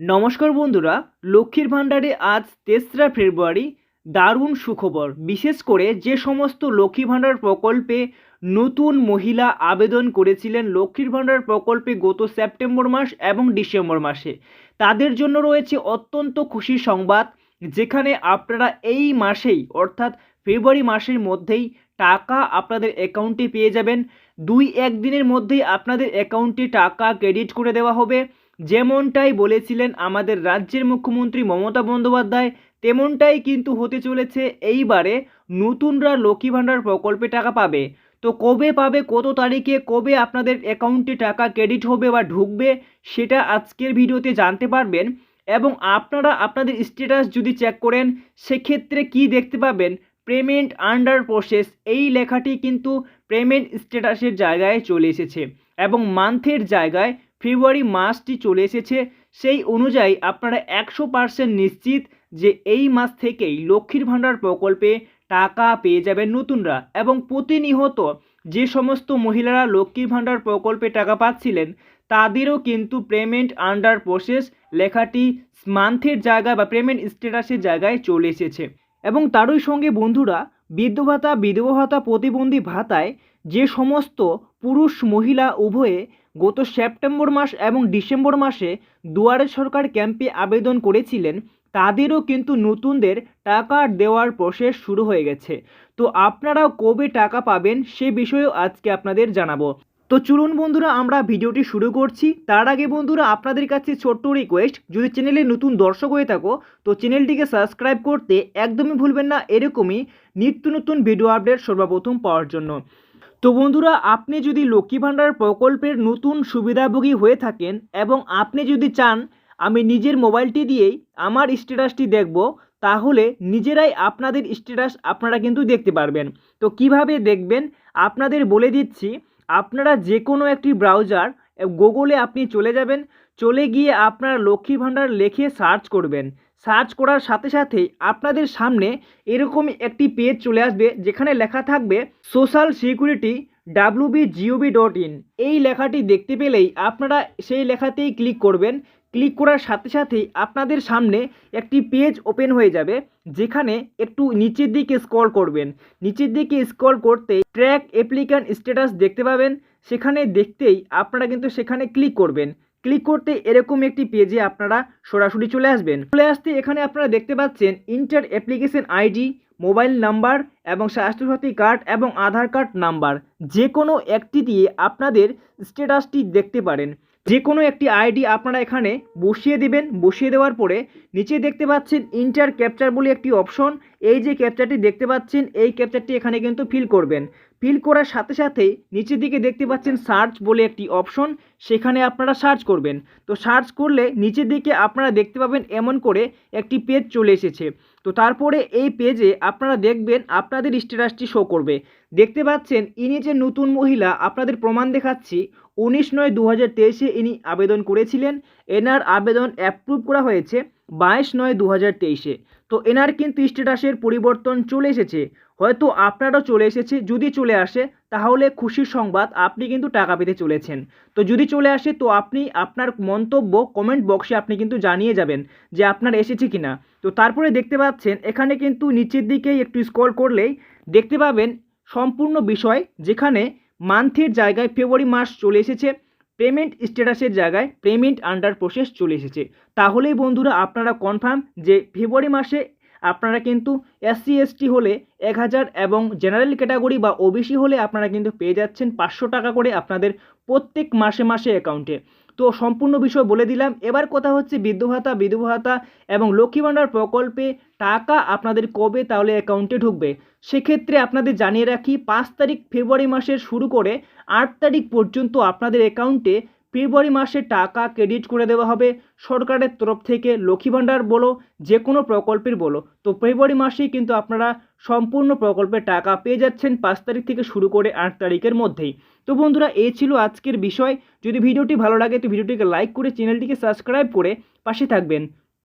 নমস্কার বন্ধুরা, লক্ষ্মীর ভাণ্ডারে আজ তেসরা ফেব্রুয়ারি, দারুণ সুখবর। বিশেষ করে যে সমস্ত লক্ষ্মী ভাণ্ডার প্রকল্পে নতুন মহিলা আবেদন করেছিলেন লক্ষ্মীর ভাণ্ডার প্রকল্পে গত সেপ্টেম্বর মাস এবং ডিসেম্বর মাসে। তাদের জন্য রয়েছে অত্যন্ত খুশি সংবাদ, যেখানে আপনারা এই মাসেই, অর্থাৎ ফেব্রুয়ারি মাসের মধ্যেই টাকা আপনাদের অ্যাকাউন্টে পেয়ে যাবেন। দুই এক দিনের মধ্যেই আপনাদের অ্যাকাউন্টে টাকা ক্রেডিট করে দেওয়া হবে। যেমনটাই বলেছিলেন আমাদের রাজ্যের মুখ্যমন্ত্রী মমতা বন্দ্যোপাধ্যায়, তেমনটাই কিন্তু হতে চলেছে এইবারে নতুনরা লক্ষ্মী ভাণ্ডার প্রকল্পে টাকা পাবে। তো কবে পাবে, কত তারিখে, কবে আপনাদের অ্যাকাউন্টে টাকা ক্রেডিট হবে বা ঢুকবে, সেটা আজকের ভিডিওতে জানতে পারবেন। এবং আপনারা আপনাদের স্ট্যাটাস যদি চেক করেন, সেক্ষেত্রে কি দেখতে পাবেন? পেমেন্ট আন্ডার প্রসেস এই লেখাটি কিন্তু পেমেন্ট স্ট্যাটাসের জায়গায় চলে এসেছে। এবং মান্থের জায়গায় ফেব্রুয়ারি মাসটি চলে এসেছে। সেই অনুযায়ী আপনারা একশো পার্সেন্ট নিশ্চিত যে এই মাস থেকেই লক্ষ্মীর ভাণ্ডার প্রকল্পে টাকা পেয়ে যাবেন নতুনরা এবং প্রতিনিয়ত যে সমস্ত মহিলারা লক্ষ্মীর ভাণ্ডার প্রকল্পে টাকা পাচ্ছিলেন, তাদেরও কিন্তু পেমেন্ট আন্ডার প্রসেস লেখাটি মান্থের জায়গায় বা পেমেন্ট স্ট্যাটাসের জায়গায় চলে এসেছে। এবং তারই সঙ্গে বন্ধুরা বৃদ্ধ ভাতা বিধবা ভাতা প্রতিবন্ধী ভাতায় যে সমস্ত পুরুষ, মহিলা উভয়ে গত সেপ্টেম্বর মাস এবং ডিসেম্বর মাসে দুয়ারে সরকার ক্যাম্পে আবেদন করেছিলেন, তাদেরও কিন্তু নতুনদের টাকা দেওয়ার প্রসেস শুরু হয়ে গেছে। তো আপনারাও কবে টাকা পাবেন সে বিষয়েও আজকে আপনাদের জানাব। তো চলুন বন্ধুরা, আমরা ভিডিওটি শুরু করছি। তার আগে বন্ধুরা, আপনাদের কাছে ছোট্ট রিকোয়েস্ট যদি চ্যানেলে নতুন দর্শক হয়ে থাকো, তো চ্যানেলটিকে সাবস্ক্রাইব করতে একদমই ভুলবেন না, এরকমই নিত্য নতুন ভিডিও আপডেট সর্বপ্রথম পাওয়ার জন্য। তো বন্ধুরা, আপনি যদি লক্ষ্মী ভাণ্ডার প্রকল্পের নতুন সুবিধাভোগী হয়ে থাকেন এবং আপনি যদি চান, আমি নিজের মোবাইলটি দিয়েই আমার স্ট্যাটাসটি দেখব, তাহলে নিজেরাই আপনাদের স্ট্যাটাস আপনারা কিন্তু দেখতে পারবেন। তো কীভাবে দেখবেন? আপনাদের বলে দিচ্ছি আপনারা যে কোনো একটি ব্রাউজার গুগলে আপনি চলে যাবেন, চলে গিয়ে আপনার লক্ষ্মী ভাণ্ডার লেখে সার্চ করবেন। সার্চ করার সাথে সাথেই আপনাদের সামনে এরকম একটি পেজ চলে আসবে, যেখানে লেখা থাকবে social security WB GOB dot in এই লেখাটি দেখতে পেলেই আপনারা সেই লেখাতেই ক্লিক করবেন ক্লিক করার সাথে সাথেই আপনাদের সামনে একটি পেজ ওপেন হয়ে যাবে, যেখানে একটু নিচের দিকে স্ক্রল করবেন। নিচের দিকে স্ক্রল করতে ট্র্যাক অ্যাপ্লিক্যান্ট স্ট্যাটাস দেখতে পাবেন। সেখানে দেখতেই আপনারা কিন্তু সেখানে ক্লিক করবেন। ক্লিক করতে এরকম একটি পেজে আপনারা সরাসরি চলে আসবেন। চলে আসতে এখানে আপনারা দেখতে পাচ্ছেন inter application ID, mobile number এবং স্বাস্থ্যসাথী কার্ড এবং আধার কার্ড নাম্বার। যে কোনো একটি দিয়ে আপনাদের স্ট্যাটাসটি দেখতে পারেন। যে কোনো একটি আইডি আপনারা এখানে বসিয়ে দিবেন, বসিয়ে দেওয়ার পরে নিচে দেখতে পাচ্ছেন ইন্টার ক্যাপচার বলে একটি অপশন এই যে ক্যাপচারটি দেখতে পাচ্ছেন, এই ক্যাপচারটি এখানে কিন্তু ফিল করবেন। ফিল করার সাথে সাথেই নিচের দিকে দেখতে পাচ্ছেন সার্চ বলে একটি অপশন, সেখানে আপনারা সার্চ করবেন। তো সার্চ করলে নিচের দিকে আপনারা দেখতে পাবেন এমন করে একটি পেজ চলে এসেছে। তো তারপরে এই পেজে আপনারা দেখবেন আপনাদের স্ট্যাটাসটি শো করবে। দেখতে পাচ্ছেন, ইনি যে নতুন মহিলা, আপনাদের প্রমাণ দেখাচ্ছি, উনিশ নয় দু হাজার তেইশে ইনি আবেদন করেছিলেন। এনার আবেদন অ্যাপ্রুভ করা হয়েছে বাইশ নয় দু হাজার তেইশে। তো এনার কিন্তু স্ট্যাটাসের পরিবর্তন চলে এসেছে। হয়তো আপনারও চলে এসেছে, যদি চলে আসে, তাহলে খুশির সংবাদ, আপনি কিন্তু টাকা পেতে চলেছেন। তো যদি চলে আসে, তো আপনি, আপনার মন্তব্য কমেন্ট বক্সে আপনি কিন্তু জানিয়ে যাবেন যে আপনার এসেছে কি না তো তারপরে দেখতে পাচ্ছেন, এখানে কিন্তু নিচের দিকেই একটু স্ক্রল করলেই দেখতে পাবেন সম্পূর্ণ বিষয়, যেখানে মান্থের জায়গায় ফেব্রুয়ারি মাস চলে এসেছে। পেমেন্ট স্ট্যাটাসের জায়গায় পেমেন্ট আন্ডার প্রসেস চলে এসেছে। তাহলেই বন্ধুরা আপনারা কনফার্ম যে ফেব্রুয়ারি মাসে আপনারা কিন্তু এসসি এসটি হলে এক হাজার এবং জেনারেল ক্যাটাগরি বা ওবিসি হলে আপনারা কিন্তু পেয়ে যাচ্ছেন পাঁচশো টাকা করে আপনাদের প্রত্যেক মাসে মাসে অ্যাকাউন্টে তো সম্পূর্ণ বিষয় বলে দিলাম। এবার কথা হচ্ছে বৃদ্ধ ভাতা, বিধবা ভাতা এবং লক্ষ্মী ভাণ্ডার প্রকল্পে টাকা আপনাদের কবে তাহলে অ্যাকাউন্টে ঢুকবে? সেক্ষেত্রে আপনাদের জানিয়ে রাখি, পাঁচ তারিখ ফেব্রুয়ারি মাসের শুরু করে আট তারিখ পর্যন্ত আপনাদের অ্যাকাউন্টে ফেব্রুয়ারি মাসে টাকা ক্রেডিট করে দেওয়া হবে। সরকারের তরফ থেকে লক্ষ্মী ভাণ্ডার বলো যে কোনো প্রকল্পের বলো। তো ফেব্রুয়ারি মাসেই কিন্তু আপনারা সম্পূর্ণ প্রকল্পের টাকা পেয়ে যাচ্ছেন পাঁচ তারিখ থেকে শুরু করে আট তারিখের মধ্যেই। তো বন্ধুরা এই ছিল আজকের বিষয়। যদি ভিডিওটি ভালো লাগে তো ভিডিওটিকে লাইক করে চ্যানেলটিকে সাবস্ক্রাইব করে পাশে থাকবেন।